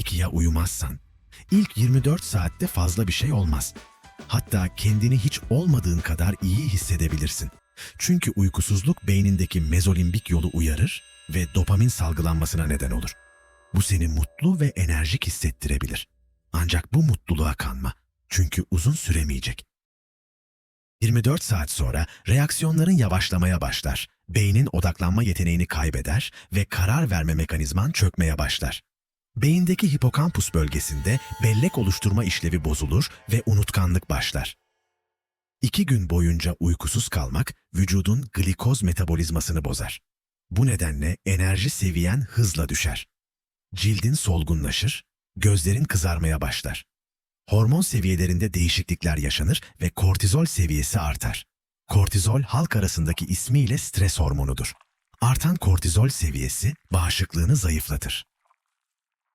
Peki ya uyumazsan? İlk 24 saatte fazla bir şey olmaz. Hatta kendini hiç olmadığın kadar iyi hissedebilirsin. Çünkü uykusuzluk beynindeki mezolimbik yolu uyarır ve dopamin salgılanmasına neden olur. Bu seni mutlu ve enerjik hissettirebilir. Ancak bu mutluluğa kanma. Çünkü uzun süremeyecek. 24 saat sonra reaksiyonların yavaşlamaya başlar. Beynin odaklanma yeteneğini kaybeder ve karar verme mekanizman çökmeye başlar. Beyindeki hipokampus bölgesinde bellek oluşturma işlevi bozulur ve unutkanlık başlar. İki gün boyunca uykusuz kalmak vücudun glikoz metabolizmasını bozar. Bu nedenle enerji seviyen hızla düşer. Cildin solgunlaşır, gözlerin kızarmaya başlar. Hormon seviyelerinde değişiklikler yaşanır ve kortizol seviyesi artar. Kortizol halk arasındaki ismiyle stres hormonudur. Artan kortizol seviyesi bağışıklığını zayıflatır.